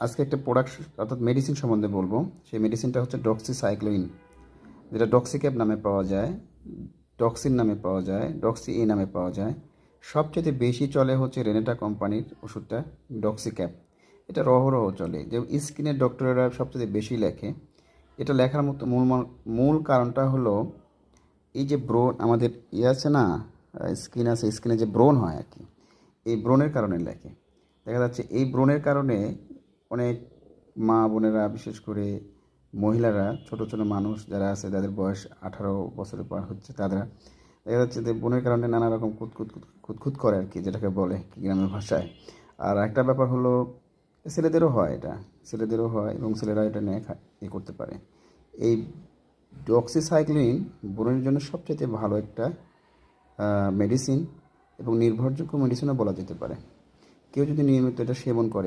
আজকে একটা প্রোডাক্ট অর্থাৎ মেডিসিন সম্বন্ধে বলব। সেই মেডিসিনটা হচ্ছে ডক্সিসাইক্লোইন যেটা ডক্সিক্যাপ নামে পাওয়া যায় ডক্সিন নামে পাওয়া যায় ডক্সি এ নামে পাওয়া যায়। সবচেয়ে বেশি চলে হচ্ছে রেনেটা কোম্পানির ওষুধটা ডক্সিক্যাপ এটা রহরহ চলে। যে স্কিনের ডক্টরেরা সবচেয়ে বেশি লেখে। এটা লেখার মতো মূল মূল কারণটা হলো, এই যে ব্রণ, আমাদের ইয়ে আছে না স্কিন আছে, স্কিনে যে ব্রণ হয় আর কি, এই ব্রণের কারণে লেখে। দেখা যাচ্ছে এই ব্রণের কারণে অনেক মা বোনেরা, বিশেষ করে মহিলারা, ছোট ছোট মানুষ যারা আছে, যাদের বয়স আঠারো বছরের পার হচ্ছে, তারা দেখা যাচ্ছে যে বোনের কারণে নানা রকম কুতকুত খুঁতখুত করে আর কি, যেটাকে বলে গ্রামের ভাষায়। আর একটা ব্যাপার হলো, ছেলেদেরও হয় এটা, ছেলেদেরও হয় এবং ছেলেরা এটা নিয়ে ইয়ে করতে পারে। এই ডক্সিসাইক্লিন ব্রণের জন্য সবচেয়ে ভালো একটা মেডিসিন এবং নির্ভরযোগ্য মেডিসিনও বলা যেতে পারে। কেউ যদি নিয়মিত এটা সেবন করে